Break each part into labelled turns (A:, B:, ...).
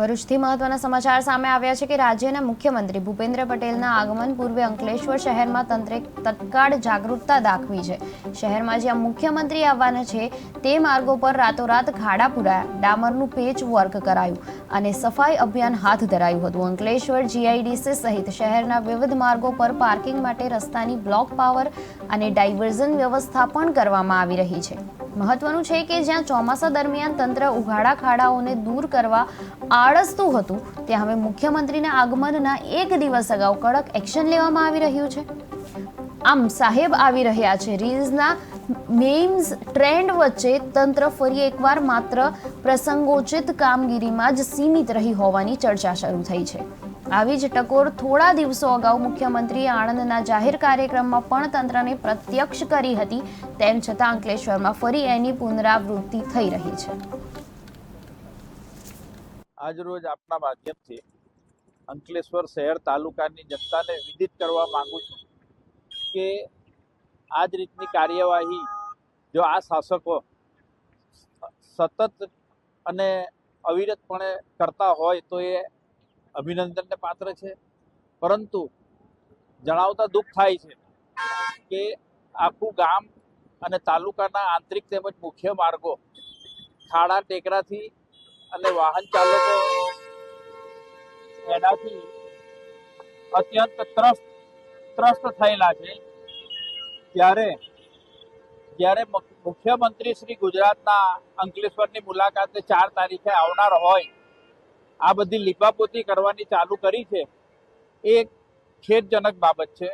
A: ભરૂચથી મહત્વના સમાચાર સામે આવ્યા છે કે રાજ્યના મુખ્યમંત્રી ભૂપેન્દ્ર પટેલના આગમન પૂર્વે અંકલેશ્વર શહેરમાં તંત્રે તત્કાળ જાગૃતતા દાખવી છે. શહેરમાં જ્યાં મુખ્યમંત્રી આવવાના છે, તે માર્ગો પર રાતોરાત ખાડા પુરાયા. ડામરનું પેચ વર્ક કરાયું. અને સફાઈ અભિયાન હાથ ધરાયું હતું. અંકલેશ્વર જીઆઈડીસી સહિત શહેરના વિવિધ માર્ગો પર પાર્કિંગ માટે રસ્તાની બ્લોક પાવર અને ડાયવર્ઝન વ્યવસ્થા પણ કરવામાં આવી રહી છે. મહત્વનું છે કે જ્યાં ચોમાસા દરમિયાન તંત્ર ઉઘાડા ખાડાઓને દૂર કરવા આળસતું હતું, ત્યાં હવે મુખ્યમંત્રીના આગમનના એક દિવસ અગાઉ કડક એક્શન લેવામાં આવી રહ્યું છે. આમ સાહેબ આવી રહ્યા છે. રીલ્સના મેમ્સ ટ્રેન્ડ વચ્ચે તંત્ર ફરી એકવાર માત્ર પ્રસંગોચિત કામગીરીમાં જ સીમિત રહી હોવાની ચર્ચા શરૂ થઈ છે. આવી જ ટકોર થોડા દિવસો અગાઉ મુખ્યમંત્રીએ આણંદના જાહેર કાર્યક્રમમાં પણ તંત્રને પ્રત્યક્ષ કરી હતી. તેમ છતાં અંકલેશ્વરમાં ફરી એની પુનરાવૃત્તિ થઈ રહી છે.
B: આજરોજ આપના માધ્યમથી અંકલેશ્વર શહેર તાલુકાની જનતાને વિદિત કરવા માંગુ છું. કે આ જ રીતની કાર્યવાહી જો આ શાસકો સતત અને અવિરતપણે કરતા હોય તો એ અભિનંદનને પાત્ર છે. પરંતુ જણાવતા દુઃખ થાય છે કે આખું ગામ અને તાલુકાના આંતરિક તેમજ મુખ્ય માર્ગો ખાડા ટેકરાથી અને વાહન ચાલકો એનાથી અત્યંત ત્રસ્ત ત્રસ્ત થયેલા છે. ત્યારે, જ્યારે મુખ્યમંત્રી શ્રી ગુજરાતના અંકલેશ્વરની મુલાકાતે ચાર તારીખે આવનાર હોય, આ બધી લીપાપોતી કરવાની ચાલુ કરી છે, એ ખેદજનક બાબત છે.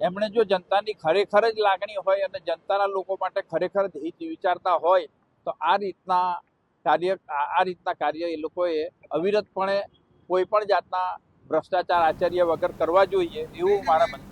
B: એમણે જો જનતાની ખરેખર જ લાગણી હોય અને જનતાના લોકો માટે ખરેખર જ હિત વિચારતા હોય, તો આ રીતના કાર્ય, આ રીતના કાર્ય એ લોકોએ અવિરતપણે કોઈ પણ જાતના ભ્રષ્ટાચાર આચર્ય વગર કરવા જોઈએ એવું મારા મત